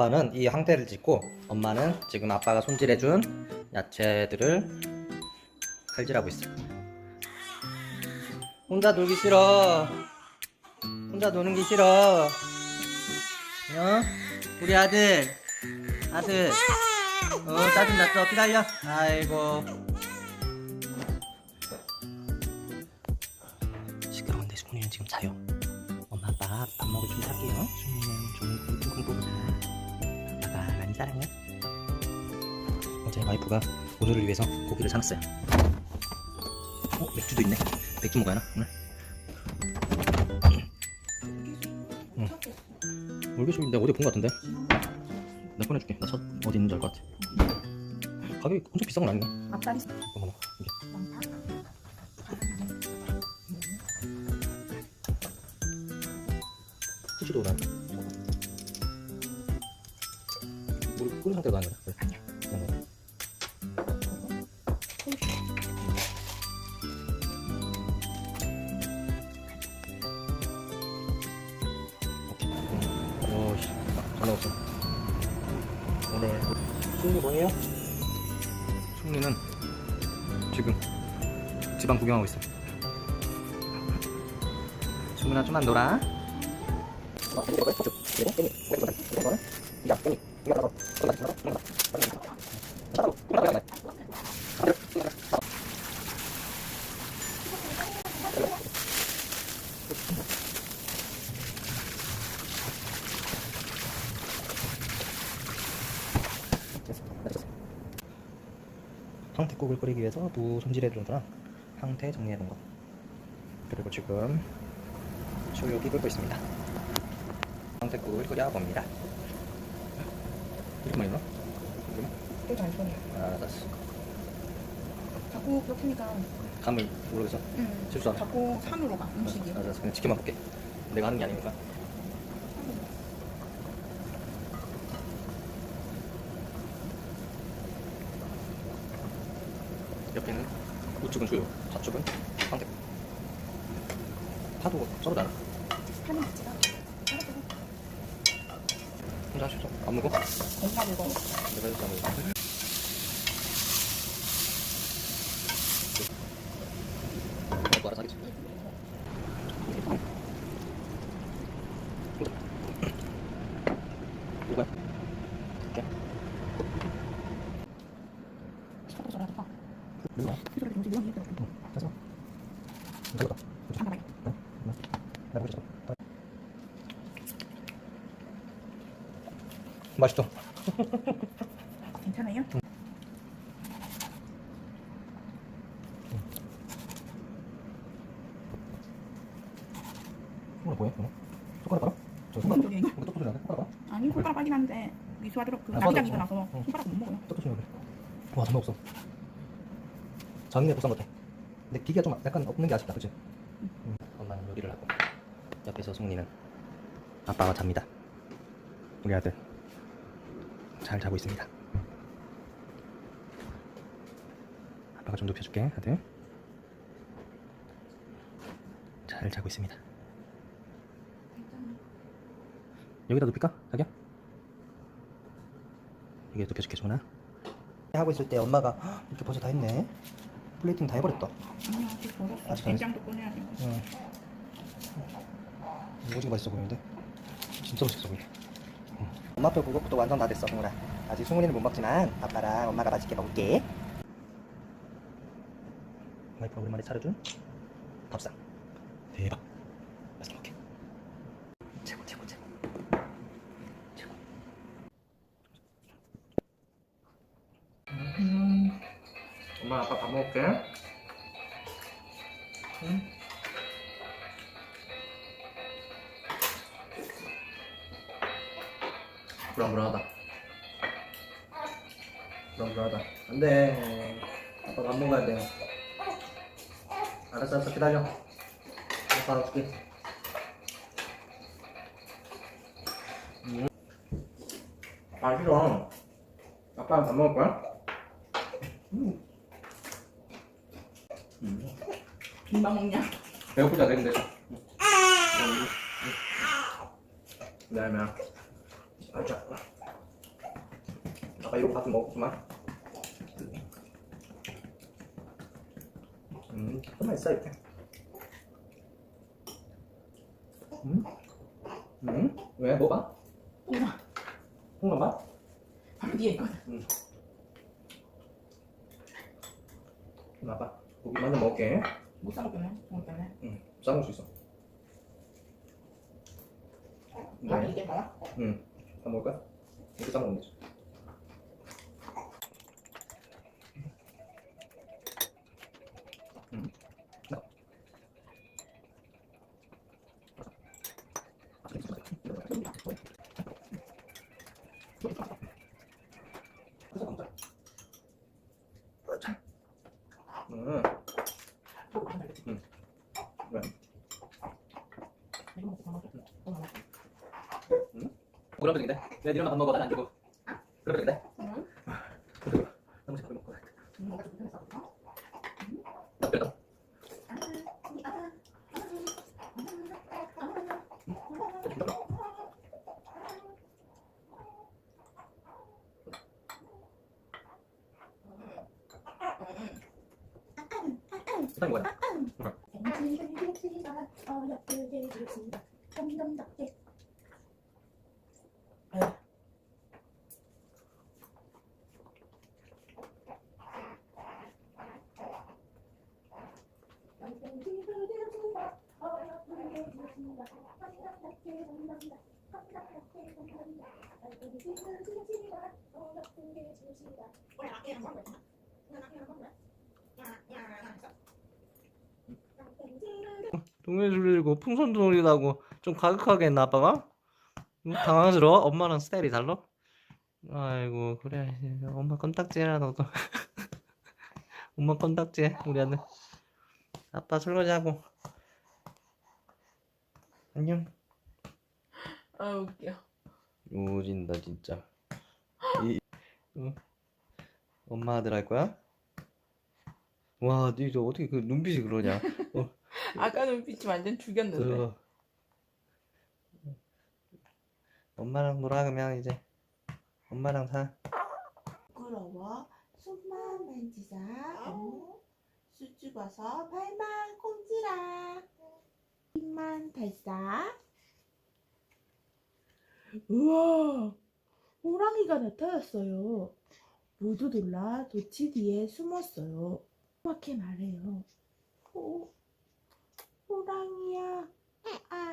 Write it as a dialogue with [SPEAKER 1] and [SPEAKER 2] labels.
[SPEAKER 1] 아빠는 이 항대를 짓고 엄마는 지금 아빠가 손질해준 야채들을 칼질하고 있어요. 혼자 놀기 싫어. 혼자 노는 게 싫어. 어? 우리 아들. 아들. 어, 짜증 났어. 기다려. 아이고. 시끄러운데 수문이는 지금 자요. 엄마 아빠 밥 먹을 준비 할게요. 수문이는 좀 쿵쿵 보고 자. 많이 사랑해. 어제 와이프가 오늘을 위해서 고기를 사놨어요. 어 맥주도 있네. 맥주 먹어야 하나 오늘? 응. 월계쇼인데 어디 본 것 같은데? 내가 꺼내줄게. 나 첫 어디 있는지 알 것 같아. 가격이 엄청 비싼 건 아니네.
[SPEAKER 2] 앞다리
[SPEAKER 1] 어머나 이게.
[SPEAKER 2] 많다.
[SPEAKER 1] 후추도 난. 끓인. 그냥 먹어. 오씨, 잘 나왔어. 오늘 승리 뭐예요? 승리는 지금 지방 구경하고 있어. 승민아 좀만 놀아. 황태국을 끓이기 위해서 무 손질해 둔 거랑 황태 정리해 둔 거. 그리고 지금 수육이 끓고 있습니다. 황태국을 끓여 봅니다. 이렇게 많이 넣어? 이렇게만?
[SPEAKER 2] 또잘 손이야.
[SPEAKER 1] 알았어.
[SPEAKER 2] 자꾸 그렇게 하니까
[SPEAKER 1] 감을 모르겠어.
[SPEAKER 2] 응.
[SPEAKER 1] 실수 안 해.
[SPEAKER 2] 자꾸 산으로 가 음식이.
[SPEAKER 1] 알았어. 그냥 지켜만 볼게. 내가 하는 게 아니니까. 옆에는 우측은 수육, 좌측은 황태. 파도 썰어도 않아.
[SPEAKER 2] 하는 따라서
[SPEAKER 1] 혼자 있어. 안 먹어?
[SPEAKER 2] 공사 물건.
[SPEAKER 1] 내가 해서 안 먹어. 먹고 알아서 하겠지. 이거야? 이렇게?
[SPEAKER 2] 저도 저라도 봐.
[SPEAKER 1] 이거야?
[SPEAKER 2] 그래도 뭐지 이런 게 있더라고.
[SPEAKER 1] 응, 됐어. 이거다.
[SPEAKER 2] 안 가봐요.
[SPEAKER 1] 나 보자. 맛있어.
[SPEAKER 2] 괜찮아요?
[SPEAKER 1] 손가락 뭐해? 오늘? 손가락 봐라. 저 손가락.
[SPEAKER 2] 저기.
[SPEAKER 1] 이거 똑똑 소리 나네. 손가락 봐.
[SPEAKER 2] 아니 손가락 빨긴 한데 미수하도록 그
[SPEAKER 1] 아.
[SPEAKER 2] 기가 나서
[SPEAKER 1] 응.
[SPEAKER 2] 손가락 못 먹어요.
[SPEAKER 1] 똑똑 소리 나네. 와, 정말 없어. 작년에 보쌈 같아. 근데 기계가 좀 약간 없는 게 아쉽다, 그치? 응. 엄마는 요리를 하고 옆에서 송리는 아빠가 잡니다. 우리 아들 잘 자고 있습니다. 아빠가 좀 눕혀줄게, 아들. 잘 자고 있습니다. 여기다 눕힐까? 자기야? 여기 눕혀줄게, 소나. 하고 있을 때 엄마가 "헉, 이렇게 벌써 다 했네. 플레이팅 다 해버렸다.
[SPEAKER 2] 아니 아직 멀었어.
[SPEAKER 1] 아직 안
[SPEAKER 2] 된장도 꺼내야 돼.
[SPEAKER 1] 응. 오지게 맛있어 보이는데? 진짜 맛있어. 응. 엄마표 그것도 완성 다 됐어, 승훈아. 아직 승훈이는 못 먹지만 아빠랑 엄마가 맛있게 먹을게. 와이프가 오랜만에 차려준 밥상. 대박. 맛있게 먹게. 최고, 최고, 최고. 최고. 음. 엄마, 아빠 밥 먹을게. 응? 불안불안하다. 불안불안하다. 안 돼. 아빠 밥 먹어야 돼. 알았어, 알았어. 기다려. 아빠 알아줄게. 음. 아, 싫어. 아빠랑 밥 먹을 거야? 음. 음.
[SPEAKER 2] 금방 먹냐?
[SPEAKER 1] 배고프지 않아, 근데. 그다음에 아자
[SPEAKER 2] 아빠 이거 같은 먹었구만. 음, 정말 있어 이렇게. 음, 음, 왜 뭐가?
[SPEAKER 3] 홍어.
[SPEAKER 2] 홍어 맛?
[SPEAKER 3] 바로 뒤에 있거든.
[SPEAKER 2] 그럼 아빠 고기 먼저 먹을게.
[SPEAKER 3] 못 사먹겠네. 홍어 때문에.
[SPEAKER 2] 응, 싸먹을 수 있어.
[SPEAKER 3] 아
[SPEAKER 2] 네,
[SPEAKER 3] 이게 뭐야?
[SPEAKER 2] 응, 다 먹을까? 이렇게 싸먹으면 되지. 음. 음.
[SPEAKER 3] 먹
[SPEAKER 2] 응. 왜?
[SPEAKER 3] 이거 먹고 밥 먹어. 어,
[SPEAKER 2] 난안 주고. 그럼 되겠네.
[SPEAKER 3] 응?
[SPEAKER 2] 너무 잘 먹고.
[SPEAKER 3] 음, 불편했어. 어?
[SPEAKER 2] 그래도 뭐야?
[SPEAKER 1] 동네 줄리고 풍선도 놀리다고 좀 가격하게 했나 아빠가? 응? 당황스러워? 엄마랑 스타일이 달라? 아이고 그래 엄마 껌딱지해라 너도 엄마 껌딱지해 우리 아들 아빠 설거지하고 안녕
[SPEAKER 3] 아 웃겨.
[SPEAKER 1] 오진다 진짜 이, 응? 엄마 아들 할 거야? 와, 니저 어떻게 그 눈빛이 그러냐?
[SPEAKER 3] 아까 눈빛이 완전 죽였는데.
[SPEAKER 1] 그 엄마랑 놀아 그러면 이제 엄마랑 사.
[SPEAKER 4] 부끄러워 손만 만지자 어? 수줍어서 발만 꼼지락 입만 달싹 우와! 호랑이가 나타났어요. 모두 놀라 도치 뒤에 숨었어요. 막게 말해요. 호, 호랑이야. 아. 아.